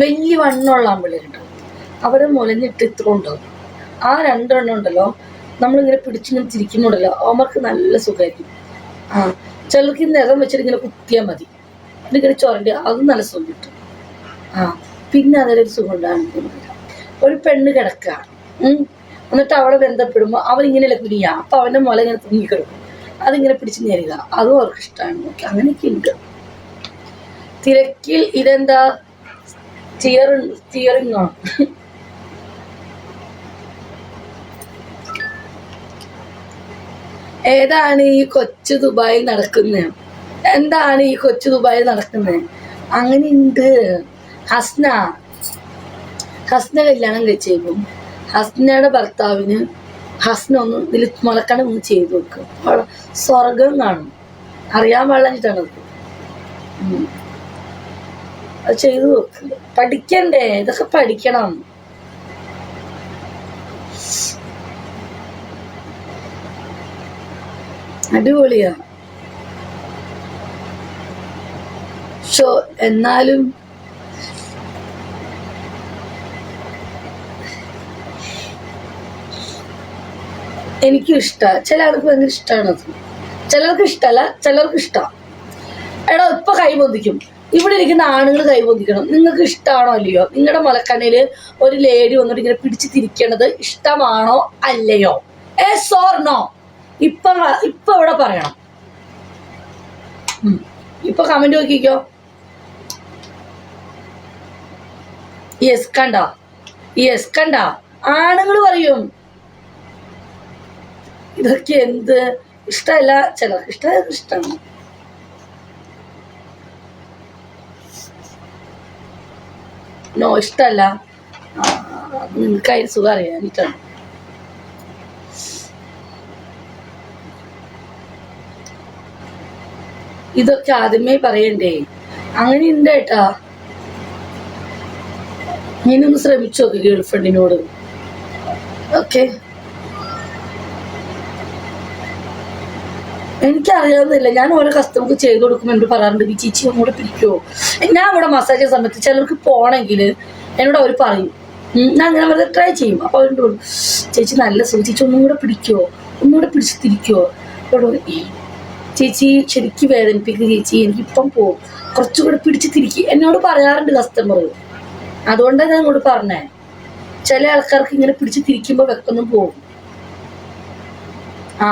വലിയ വണ്ണമുള്ള ആമ്പിള്ളേരുണ്ടാവും അവരെ മുലഞ്ഞിട്ട് ഇത്ര ഉണ്ടാവും ആ രണ്ടെണ്ണം ഉണ്ടല്ലോ നമ്മളിങ്ങനെ പിടിച്ചിങ്ങനെ തിരിക്കുന്നുണ്ടല്ലോ അവർക്ക് നല്ല സുഖമായിരിക്കും. ആ ചിലർക്ക് നിറം വെച്ചിട്ട് ഇങ്ങനെ കുത്തിയാൽ മതി. ഇങ്ങനെ ചൊരണ്ടി അത് നല്ല സുഖം കിട്ടും. ആ പിന്നെ അതിലൊരു സുഖം ഉണ്ടാകുന്നില്ല. ഒരു പെണ്ണ് കിടക്കുക. എന്നിട്ട് അവളെ ബന്ധപ്പെടുമ്പോൾ അവൻ ഇങ്ങനെയല്ല കുനിയ? അപ്പൊ അവന്റെ മുല ഇങ്ങനെ തുങ്ങിക്കിടക്കും അതിങ്ങനെ പിടിച്ച് നേരുക അതും അവർക്ക് ഇഷ്ടമാണ് അങ്ങനെയൊക്കെ ഉണ്ട്. തിരക്കിൽ ഇതെന്താ? സ്റ്റിയറിംഗ് ആണ് ഏതാണ് ഈ കൊച്ചു ദുബായിൽ നടക്കുന്നത് എന്താണ് ഈ കൊച്ചു ദുബായിൽ നടക്കുന്നത് അങ്ങനെ ഉണ്ട് ഹസ്ന. ഹസ്ന കല്യാണം കഴിച്ചേക്കും. ഹസ്നയുടെ ഭർത്താവിന് ഹസ്ന ഒന്ന് ഇതിൽ മുളക്കണം ഒന്ന് ചെയ്തു വെക്കും. സ്വർഗം കാണും. അറിയാൻ പാടിച്ചിട്ടാണ് അത് ചെയ്തു. നോക്ക് പഠിക്കണ്ടേ? ഇതൊക്കെ പഠിക്കണം. അടിപൊളിയാ. ഷോ എന്നാലും എനിക്കും ഇഷ്ടമാണ് ചില ആൾക്ക് ഭയങ്കര ഇഷ്ടമാണ് അത്. ചിലർക്ക് ഇഷ്ടമല്ല ചിലർക്ക് ഇഷ്ടമാണ് എടാ ഇപ്പൊ കൈ പൊന്തിക്കും. ഇവിടെ ഇരിക്കുന്ന ആണുങ്ങൾ കൈപൊന്തിക്കണം നിങ്ങൾക്ക് ഇഷ്ടമാണോ അല്ലയോ നിങ്ങളുടെ മലക്കണ്ണിൽ ഒരു ലേഡി വന്നിട്ട് ഇങ്ങനെ പിടിച്ച് തിരിക്കണത് ഇഷ്ടമാണോ അല്ലയോ? ഏ സോർണോ ഇപ്പൊ ഇപ്പൊ ഇവിടെ പറയണം. ഇപ്പൊ കമന്റ് നോക്കിക്കോ. യെസ് കണ്ട? യെസ് കണ്ട? ആണുങ്ങൾ പറയും. ഇതൊക്കെ എന്ത്? ഇഷ്ടമല്ല ചിലർക്ക്. ഇഷ്ടം ഇഷ്ടമാണ് നോ ഇഷ്ടമല്ല നിങ്ങൾക്ക് അതിന് സുഖം അറിയാനിട്ടാണ് ഇതൊക്കെ ആദ്യമേ പറയണ്ടേ? അങ്ങനെ ഉണ്ട് ഏട്ടാ. ഒന്ന് ശ്രമിച്ചു നോക്ക് ഗേൾ ഫ്രണ്ടിനോട് ഓക്കെ. എനിക്കറിയാവുന്നില്ല. ഞാൻ ഓരോ കസ്റ്റമർക്ക് ചെയ്ത് കൊടുക്കുമ്പോൾ എന്നോട് പറയാറുണ്ട് ചേച്ചി അങ്ങോട്ട് പിടിക്കുമോ ഞാൻ ഇവിടെ മസാജ് സമയത്ത് ചിലർക്ക് പോകണമെങ്കിൽ എന്നോട് അവർ പറയും. ഞാൻ അങ്ങനെ വെറുതെ ട്രൈ ചെയ്യും. അപ്പോൾ അവരോട് പറയും ചേച്ചി നല്ല സുഖം. ചേച്ചി ഒന്നും കൂടെ പിടിക്കുമോ ഒന്നും കൂടെ പിടിച്ച് തിരിക്കുമോ അവരോട് പറയും "ഏയ്, ചേച്ചി ശരിക്കും വേദനിപ്പിക്കുക ചേച്ചി. എനിക്കിപ്പം പോകും കുറച്ചുകൂടെ പിടിച്ച് തിരിക്കുക എന്നോട് പറയാറുണ്ട് കസ്റ്റമർ അതുകൊണ്ടാണ് ഞാൻ ഇങ്ങോട്ട് പറഞ്ഞേ. ചില ആൾക്കാർക്ക് ഇങ്ങനെ പിടിച്ച് തിരിക്കുമ്പോൾ വെക്കൊന്നും പോകും ആ.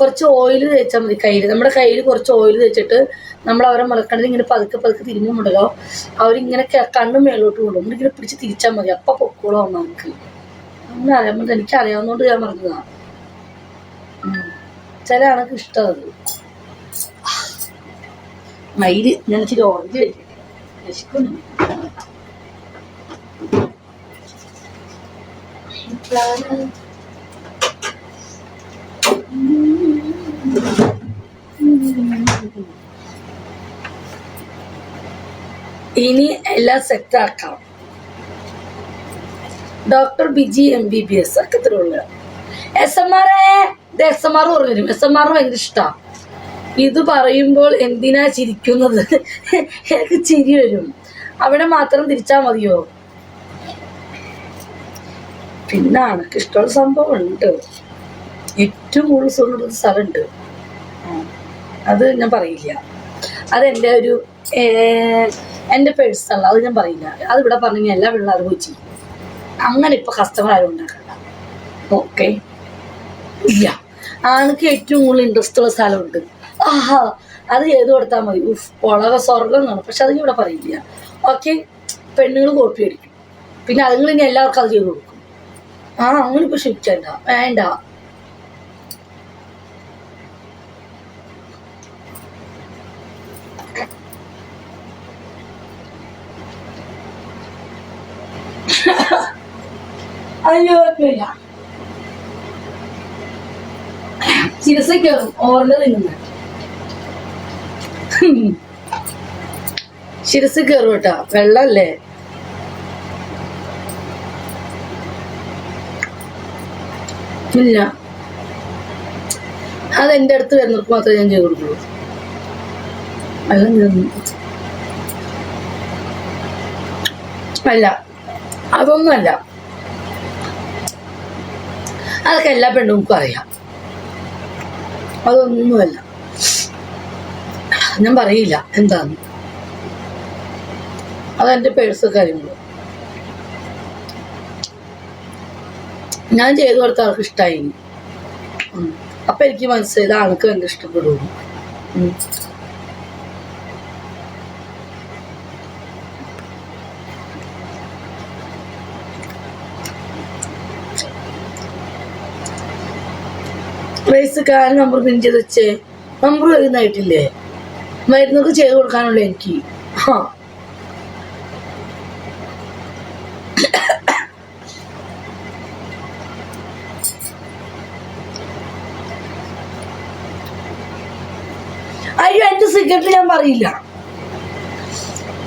കുറച്ച് ഓയിൽ തേച്ചാൽ മതി കയ്യിൽ നമ്മുടെ കയ്യിൽ കുറച്ച് ഓയിൽ തേച്ചിട്ട് നമ്മൾ അവരെ മുളക്കണത് ഇങ്ങനെ പതുക്കെ പതുക്കെ തിരിഞ്ഞുമുണ്ടല്ലോ അവരിങ്ങനെ കണ്ണ് മേലോട്ട് കൊണ്ടുപോകും ഇങ്ങനെ പിടിച്ച് തിരിച്ചാൽ മതി. അപ്പൊ പൊക്കോളൂ നമുക്ക് അങ്ങനെ അറിയാൻ എനിക്ക് അറിയാവുന്നതുകൊണ്ട് ഞാൻ പറഞ്ഞതാണ്. ചില ആൾക്ക് ഇഷ്ടം അത്. മയിൽ ഞാൻ ഇച്ചിരി ഓറഞ്ച് കഴിക്കട്ടെ. വിശക്കുന്നു. ഇനി എല്ലാം സെറ്റാക്കാം doctor Biji M B B S ഒക്കെ ഇത്രയുള്ള S M R S M R പറഞ്ഞു എസ് എം ആർ ഭയങ്കര ഇഷ്ടമാണ് ഇത് പറയുമ്പോൾ എന്തിനാ ചിരിക്കുന്നത്? എനിക്ക് ചിരി വരും. അവിടെ മാത്രം തിരിച്ചാ മതിയോ? പിന്നെ അനക്കിഷ്ടമുള്ള സംഭവം ഉണ്ട്. ഏറ്റവും കൂടുതൽ ഒരു സ്ഥലമുണ്ട്. അത് ഞാൻ പറയില്ല. അതെന്റെ ഒരു എന്റെ പേഴ്സണൽ അത് ഞാൻ പറയില്ല. അത് ഇവിടെ പറഞ്ഞു എല്ലാ പിള്ളേരും പോയി ചെയ്യും. അങ്ങനെ ഇപ്പൊ കസ്റ്റമർ ആരും ഉണ്ടാക്കണ്ട. ഓക്കെ ഇല്ല. ആൾക്ക് ഏറ്റവും കൂടുതൽ ഇൻട്രസ്റ്റ് ഉള്ള സ്ഥലമുണ്ട്. ആഹാ അത് ചെയ്ത് കൊടുത്താൽ മതി? ഉഫ് വളരെ സ്വർഗം കാണും പക്ഷെ അത് ഇവിടെ പറയില്ല. ഓക്കെ പെണ്ണുങ്ങൾ കോപ്പി അടിക്കും. പിന്നെ അതുങ്ങൾ ഇനി എല്ലാവർക്കും അത് ചെയ്ത് കൊടുക്കും. ആ അങ്ങനെ ഇപ്പൊ ക്ഷമിക്കണ്ട. വേണ്ട. അയ്യോ കുഴപ്പമില്ല. ചികിത്സയ്ക്ക് ഓർഡർ തിന്നുന്ന ശിരസ് കയറും കേട്ടാ. വെള്ളല്ലേ ഇല്ല. അത് എന്റെ അടുത്ത് വരുന്നവർക്ക് മാത്രമേ ഞാൻ ചെയ്ത് കൊടുക്കുള്ളൂ. വെള്ളം അല്ല. അതൊന്നുമല്ല. അതൊക്കെ എല്ലാ പെണ്ണുങ്ങൾക്കും അറിയാം. അതൊന്നുമല്ല. ഞാൻ പറയില്ല എന്താന്ന്. അതെന്റെ പേഴ്സ് കാര്യങ്ങളും. ഞാൻ ചെയ്തു കൊടുത്ത ആൾക്ക് ഇഷ്ടമായി അപ്പൊ എനിക്ക് മനസ്സിലായത് ആൾക്ക് ഭയങ്കര ഇഷ്ടപ്പെടുന്നു ഉം. റേസുകാരൻ നമ്പർ പിൻ ചെയ്ത് വെച്ചേ. നമ്പർ വരുന്നതായിട്ടില്ലേ? മരുന്നൊക്കെ ചെയ്ത് കൊടുക്കാനുള്ള എനിക്ക്. ആ അയ്യോ എന്റെ സീക്രട്ട് ഞാൻ പറയില്ല.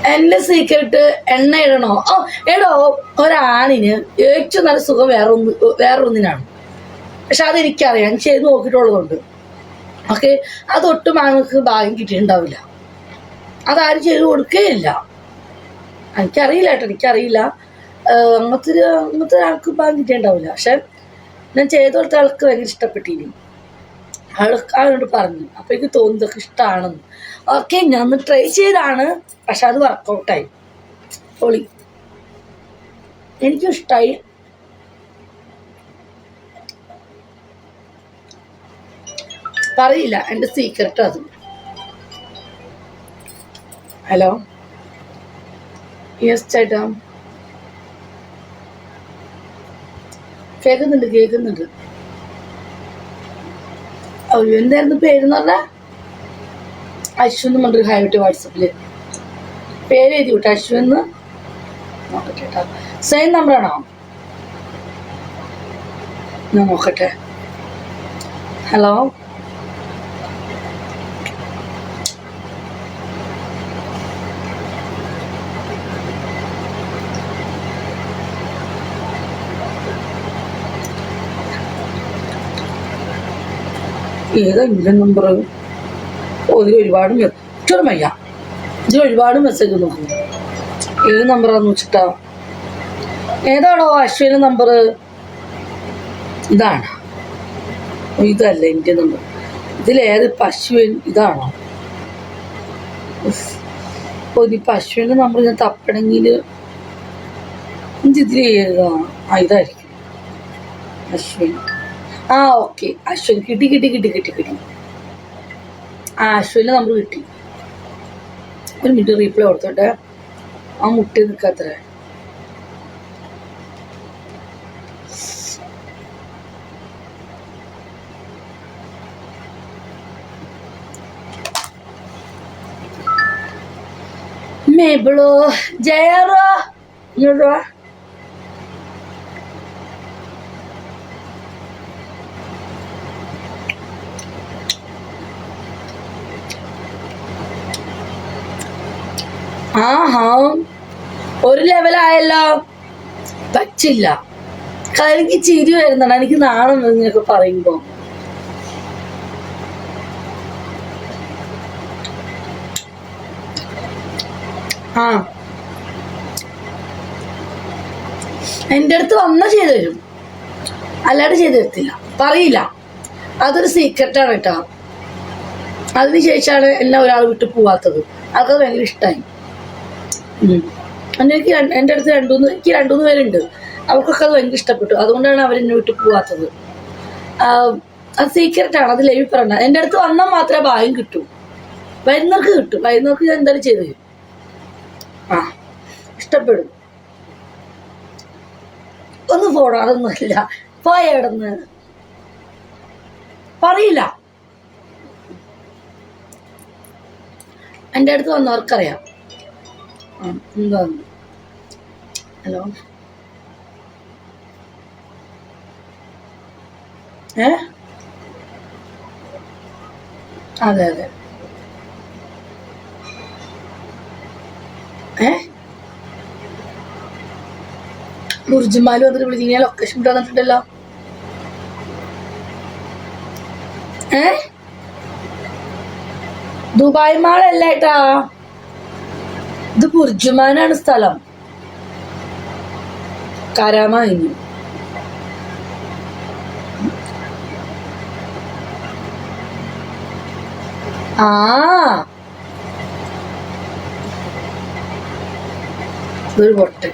എന്റെ സീക്രട്ട് എണ്ണ ഇടണോ? ഓ എടോ ഒരാണിന് ഏറ്റവും നല്ല സുഖം വേറൊന്ന് വേറൊന്നിനാണ്. പക്ഷെ അതെനിക്കറിയാം. ഞാൻ ചെയ്ത് നോക്കിയിട്ടുള്ളതുകൊണ്ട് ഓക്കെ? അതൊട്ടും ആൾക്ക് ഭാഗ്യം കിട്ടിയിട്ടുണ്ടാവില്ല. അതാരും ചെയ്ത് കൊടുക്കുകയില്ല എനിക്കറിയില്ല കേട്ടോ എനിക്കറിയില്ല. അങ്ങനത്തെ ഒരു അങ്ങനത്തെ ഒരാൾക്ക് ഭാഗ്യം കിട്ടിയിട്ടുണ്ടാവില്ല. പക്ഷെ ഞാൻ ചെയ്ത് കൊടുത്ത ആൾക്ക് ഭയങ്കര ഇഷ്ടപ്പെട്ടിരുന്നു ആൾക്ക് ആളോട് പറഞ്ഞു. അപ്പോൾ എനിക്ക് തോന്നുന്നതൊക്കെ ഇഷ്ടമാണെന്ന് ഓക്കെ ഞാൻ ഒന്ന് ട്രൈ ചെയ്താണ്. പക്ഷെ അത് വർക്കൗട്ടായി പൊളി. എനിക്കും ഇഷ്ടമായി പറയില്ല എന്റെ സീക്രട്ട് അത്. ഹലോ യെസ് ചേട്ടാ. കേൾക്കുന്നുണ്ട് കേൾക്കുന്നുണ്ട്. അയ്യോ എന്തായിരുന്നു പേരെന്ന് പറഞ്ഞാ? അശ്വൻ എന്ന് പറഞ്ഞൊരു ഹായ് വിട്ട് വാട്സപ്പിൽ പേര് എഴുതി വിട്ടു അശ്വൻ എന്ന്? നോക്കട്ടെ കേട്ടോ. സെയിം നമ്പറാണോ ഞാൻ നോക്കട്ടെ. ഹലോ ഏതാ ഇന്ത്യൻ നമ്പർ ഓ ഒരുപാട് മറ്റൊരു മയ്യ ഇതിൽ ഒരുപാട് മെസ്സേജ് നോക്കും. ഏത് നമ്പറാന്ന് വെച്ചിട്ടാ? ഏതാണോ അശ്വിന് നമ്പർ ഇതാണ്. ഇതല്ല ഇന്ത്യൻ നമ്പർ ഇതിലേത് പശുവിൻ ഇതാണോ. ഒരു അശ്വിന്റെ നമ്പർ ഞാൻ തപ്പണമെങ്കിൽ ഇതിൽ ആ ഇതായിരിക്കും. അശ്വിൻ ആ ഓക്കെ അശ്വിൻ കിട്ടി കിട്ടി കിട്ടി കിട്ടി കിട്ടി. ആ അശ്വിന്റെ നമ്പർ കിട്ടി. ഒരു മിനിറ്റ് റീപ്ലൈ കൊടുത്തോട്ടെ? ആ മുട്ടി നിൽക്കാത്ര മേബിളോ ജയറോ? ഇങ്ങോട്ട് ആഹാ. ഒരു ലെവലായല്ലോ. പറ്റില്ല. കാരണം എനിക്ക് ചിരി വരുന്നുണ്ട്. എനിക്ക് നാണം ഇങ്ങനെയൊക്കെ പറയുമ്പോ. ആ. എന്റെ അടുത്ത് വന്ന ചെയ്തു തരും. അല്ലാണ്ട് ചെയ്തു തരത്തില്ല. പറയില്ല. അതൊരു സീക്രട്ടാണ് കേട്ടോ അതിനുശേഷമാണ് എന്നെ ഒരാൾ വിട്ട് പോവാത്തത്. അതൊക്കെ ഭയങ്കര ഇഷ്ടമായി എനിക്ക് എന്റെ അടുത്ത് രണ്ടുമൂന്ന് എനിക്ക് രണ്ടുമൂന്ന് പേരുണ്ട്. അവർക്കൊക്കെ അത് ഭയങ്കര ഇഷ്ടപ്പെട്ടു. അതുകൊണ്ടാണ് അവരെന്നെ വിട്ടു പോവാത്തത്. അത് അത് ആണ്. അത് ലൈവ് പറയണ്ട. എന്റെ അടുത്ത് വന്നാൽ മാത്രമേ ഭാഗ്യം കിട്ടൂ. വരുന്നവർക്ക് കിട്ടും. വരുന്നവർക്ക് ഞാൻ എന്തായാലും ചെയ്തു തരും. ആ ഇഷ്ടപ്പെടും. ഒന്ന് പോണോ അതൊന്നുമല്ല പറയില്ല. എന്റെ അടുത്ത് വന്നവർക്കറിയാം. ആ ഹലോ? ഏ? അതെ അതെ. ഏ? ബുർജുമാൽ വന്നിട്ട് വിളിച്ചു ഞാൻ ലൊക്കേഷൻ ഇട്ട് വന്നിട്ടുണ്ടല്ലോ ഏ? ദുബായ് മാളല്ല ഏട്ടാ. ഇത് ബുർജുമാനാണ് സ്ഥലം. കരാമായിരുന്നു ആ. ഒരു പൊട്ടൻ